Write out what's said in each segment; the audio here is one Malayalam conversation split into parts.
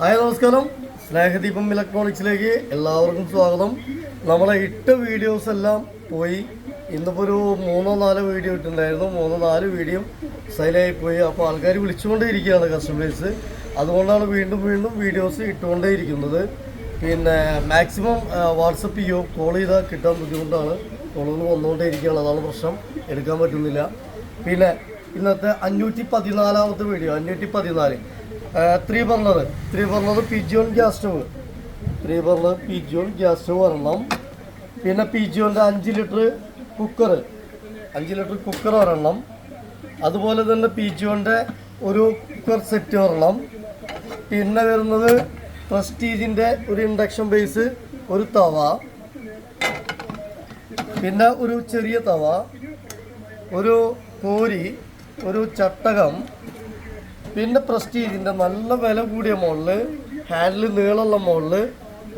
ഹായ് നമസ്കാരം. സ്നേഹദീപം ഇലക്ട്രോണിക്സിലേക്ക് എല്ലാവർക്കും സ്വാഗതം. നമ്മളെ ഇട്ട വീഡിയോസ് എല്ലാം പോയി. ഇന്നിപ്പോൾ ഒരു മൂന്നോ നാലോ വീഡിയോ ഇട്ടുണ്ടായിരുന്നു മൂന്നോ നാല് വീഡിയോ സൈലായി പോയി. അപ്പോൾ ആൾക്കാർ വിളിച്ചുകൊണ്ടേയിരിക്കുകയാണ് കസ്റ്റമേഴ്സ് അതുകൊണ്ടാണ് വീണ്ടും വീണ്ടും വീഡിയോസ് ഇട്ടുകൊണ്ടേയിരിക്കുന്നത്. പിന്നെ മാക്സിമം വാട്സപ്പ് ചെയ്യോ? കോൾ ചെയ്താൽ കിട്ടാൻ ബുദ്ധിമുട്ടാണ്. കോളുകൾ വന്നുകൊണ്ടേയിരിക്കുകയാണ്. അതാണ് പ്രശ്നം. എടുക്കാൻ പറ്റുന്നില്ല. പിന്നെ ഇന്നത്തെ അഞ്ഞൂറ്റി പതിനാലാമത്തെ വീഡിയോ അഞ്ഞൂറ്റി പതിനാല്. Three burner three burner Pigeon gas stove. Three burner Pigeon gas stove ഒരെണ്ണം. പിന്നെ പിജിയോന്റെ അഞ്ച് ലിറ്റർ കുക്കർ അഞ്ച് ലിറ്റർ കുക്കർ ഒരെണ്ണം. അതുപോലെ തന്നെ പിജിയോന്റെ ഒരു കുക്കർ സെറ്റ് ഒരെണ്ണം. പിന്നെ വരുന്നത് പ്രസ്റ്റീജിന്റെ ഒരു ഇൻഡക്ഷൻ ബേസ് ഒരു തവ. പിന്നെ ഒരു ചെറിയ തവ. ഒരു കോരി ഒരു ചട്ടകം. പിന്നെ പ്രസ്റ്റീജിന്റെ നല്ല വില കൂടിയ മുകളിൽ ഹാൻഡിൽ നീളമുള്ള മുകളിൽ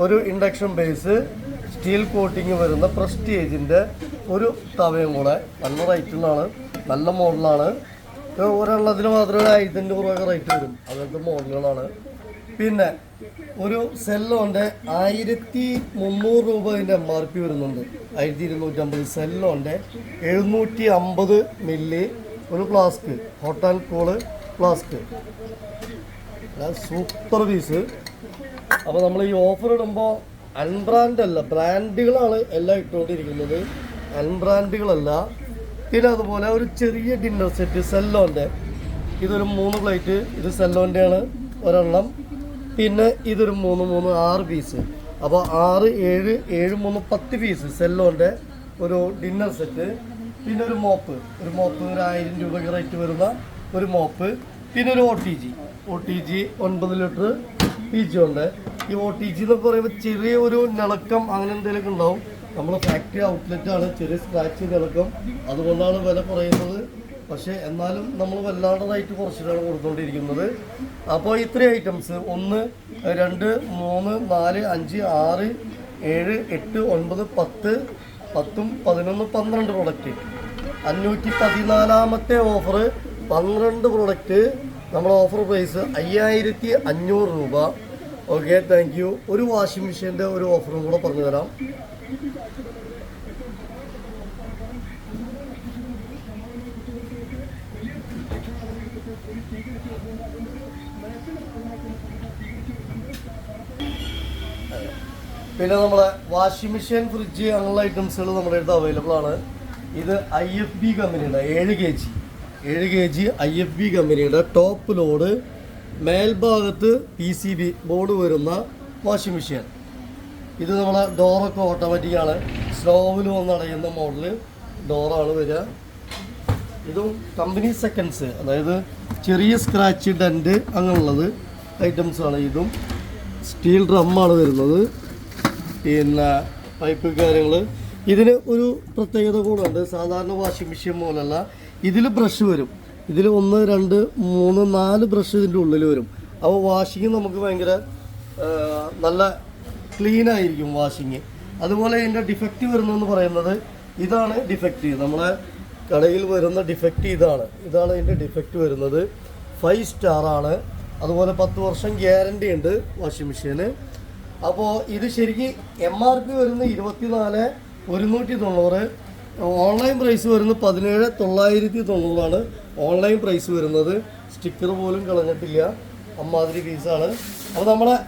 ഒരു ഇൻഡക്ഷൻ ബേസ് സ്റ്റീൽ കോട്ടിങ് വരുന്ന പ്രസ്റ്റീജിന്റെ ഒരു തവയും കൂടെ. നല്ല റേറ്റിലാണ് നല്ല മോഡലാണ്. ഒരെണ്ണത്തിന് മാത്രമേ ആയിരത്തി അഞ്ഞൂറ് രൂപ റേറ്റ് വരും. അതൊക്കെ മോഡലുകളാണ്. പിന്നെ ഒരു സെല്ലോന്റെ ആയിരത്തി മുന്നൂറ് രൂപ അതിന്റെ എം ആർ പി വരുന്നുണ്ട്. ആയിരത്തി ഇരുന്നൂറ്റമ്പത് സെല്ലോന്റെ എഴുന്നൂറ്റി അമ്പത് മില്ലി ഒരു flask. Hot and cool flask super piece അപ്പോൾ നമ്മൾ ഈ ഓഫർ ഇടുമ്പോൾ അൺബ്രാൻഡ് അല്ല ബ്രാൻഡുകളാണ് എല്ലാം ഇട്ടുകൊണ്ടിരിക്കുന്നത്. അൺബ്രാൻഡുകളല്ല പിന്നെ അതുപോലെ ഒരു ചെറിയ ഡിന്നർ സെറ്റ് സെല്ലോന്റെ ഇതൊരു മൂന്ന് പ്ലേറ്റ് ഇത് സെല്ലോന്റെയാണ് ഒരെണ്ണം. പിന്നെ ഇതൊരു മൂന്ന് മൂന്ന് ആറ് പീസ് അപ്പോൾ ആറ് ഏഴ് ഏഴ് മൂന്ന് പത്ത് പീസ് സെല്ലോന്റെ ഒരു ഡിന്നർ സെറ്റ് പിന്നെ ഒരു മോപ്പ് ഒരു മോപ്പ് ഒരു ആയിരം രൂപയ്ക്ക് റേറ്റ് വരുന്ന ഒരു മോപ്പ് പിന്നെ ഒരു O T G O T G ഒൻപത് ലിറ്റർ പി ജി ഉണ്ട്. ഈ ഒ ടി ജി എന്നൊക്കെ പറയുമ്പോൾ ചെറിയ ഒരു നിളക്കം അങ്ങനെ എന്തെങ്കിലുമൊക്കെ ഉണ്ടാവും. നമ്മൾ ഫാക്ടറി ഔട്ട്ലെറ്റ് ആണ് ചെറിയ സ്ക്രാച്ച് നിളക്കം അതുകൊണ്ടാണ് വില കുറയുന്നത്. പക്ഷേ എന്നാലും നമ്മൾ വല്ലാണ്ടതായിട്ട് കുറച്ചിട്ടാണ് കൊടുത്തുകൊണ്ടിരിക്കുന്നത് അപ്പോൾ ഇത്രയും ഐറ്റംസ് ഒന്ന് രണ്ട് മൂന്ന് നാല് അഞ്ച് ആറ് ഏഴ് എട്ട് ഒൻപത് പത്ത് പത്തും പതിനൊന്ന് പന്ത്രണ്ട് പ്രൊഡക്റ്റ് അഞ്ഞൂറ്റി പതിനാലാമത്തെ ഓഫർ പന്ത്രണ്ട് പ്രൊഡക്റ്റ് നമ്മുടെ ഓഫർ പ്രൈസ് അയ്യായിരത്തി അഞ്ഞൂറ് രൂപ. ഓക്കെ താങ്ക് യു ഒരു വാഷിംഗ് മെഷീന്റെ ഒരു ഓഫറും കൂടെ പറഞ്ഞു തരാം പിന്നെ നമ്മളെ വാഷിംഗ് മെഷീൻ ഫ്രിഡ്ജ് അങ്ങനെയുള്ള ഐറ്റംസുകൾ നമ്മുടെ അടുത്ത് അവൈലബിൾ ആണ്. ഇത് ഐ എഫ് ബി കമ്പനിയുടെ ഏഴ് കെ ജി ഏഴ് K G I F B കമ്പനിയുടെ ടോപ്പ് ലോഡ് മേൽഭാഗത്ത് പി സി ബി ബോർഡ് വരുന്ന വാഷിംഗ് മെഷീൻ ഇത് നമ്മളെ ഡോറൊക്കെ ഓട്ടോമാറ്റിക്കാണ് സ്ലോവിൽ വന്നടയുന്ന മോഡൽ ഡോറാണ് വരിക. ഇതും കമ്പനി സെക്കൻഡ്സ് അതായത് ചെറിയ സ്ക്രാച്ച് ഡെന്റ് അങ്ങനെയുള്ളത് ഐറ്റംസ് ആണ്. ഇതും സ്റ്റീൽ ഡ്രമ്മാണ് വരുന്നത്. പിന്നെ പൈപ്പ് കാര്യങ്ങൾ ഇതിന് ഒരു പ്രത്യേകത കൂടെ ഉണ്ട്. സാധാരണ വാഷിംഗ് മെഷീൻ പോലല്ല. ഇതിൽ ബ്രഷ് വരും. ഇതിൽ ഒന്ന് രണ്ട് മൂന്ന് നാല് ബ്രഷ് ഇതിന്റെ ഉള്ളിൽ വരും. അപ്പോൾ വാഷിങ് നമുക്ക് ഭയങ്കര നല്ല ക്ലീൻ ആയിരിക്കും വാഷിങ് അതുപോലെ ഇതിന്റെ ഡിഫക്റ്റ് വരുന്നതെന്ന് പറയുന്നത് ഇതാണ് ഡിഫക്റ്റ് നമ്മളെ കടയിൽ വരുന്ന ഡിഫക്റ്റ് ഇതാണ്. ഇതാണ് ഇതിന്റെ ഡിഫക്റ്റ് വരുന്നത്. ഫൈവ് സ്റ്റാർ ആണ്. അതുപോലെ പത്ത് വർഷം ഗ്യാരണ്ടി ഉണ്ട് വാഷിംഗ് മെഷീന് അപ്പോൾ ഇത് ശരിക്കും എം ആർ പി വരുന്ന ഇരുപത്തിനാല് ഒരുന്നൂറ്റി തൊണ്ണൂറ് ഓൺലൈൻ പ്രൈസ് വരുന്നത് പതിനേഴ് തൊള്ളായിരത്തി തൊണ്ണൂറാണ്. ഓൺലൈൻ പ്രൈസ് വരുന്നത് സ്റ്റിക്കർ പോലും കളഞ്ഞിട്ടില്ല. അമ്മാതിരി ഫീസാണ് അപ്പോൾ നമ്മുടെ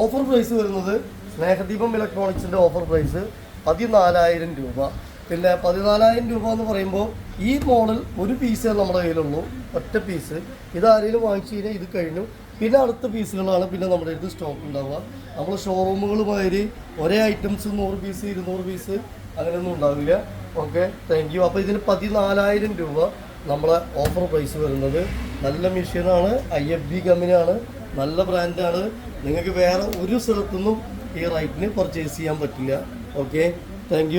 ഓഫർ പ്രൈസ് വരുന്നത് സ്നേഹദീപം ഇലക്ട്രോണിക്സിന്റെ ഓഫർ പ്രൈസ് പതിനാലായിരം രൂപ. പിന്നെ പതിനാലായിരം രൂപ എന്ന് പറയുമ്പോൾ ഈ മോഡൽ ഒരു പീസേ നമ്മുടെ കയ്യിലുള്ളൂ. ഒറ്റ പീസ് ഇതാരെങ്കിലും വാങ്ങിച്ചു കഴിഞ്ഞാൽ ഇത് കഴിഞ്ഞു. പിന്നെ അടുത്ത പീസുകളാണ് പിന്നെ നമ്മുടെ അടുത്ത് സ്റ്റോക്ക് ഉണ്ടാവുക. നമ്മൾ ഷോറൂമുകൾ മാതിരി ഒരേ ഐറ്റംസ് നൂറ് പീസ് ഇരുന്നൂറ് പീസ് അങ്ങനെയൊന്നും ഉണ്ടാവില്ല. ഓക്കെ താങ്ക് യു അപ്പോൾ ഇതിന് പതിനാലായിരം രൂപ നമ്മളെ ഓഫർ പ്രൈസ് വരുന്നത്. നല്ല മെഷീനാണ് ഐ എഫ് ബി കമ്പനിയാണ് നല്ല ബ്രാൻഡാണ് നിങ്ങൾക്ക് വേറെ ഒരു സ്ഥലത്തുനിന്നും ഈ റൈറ്റിന് പർച്ചേസ് ചെയ്യാൻ പറ്റില്ല. Okay thank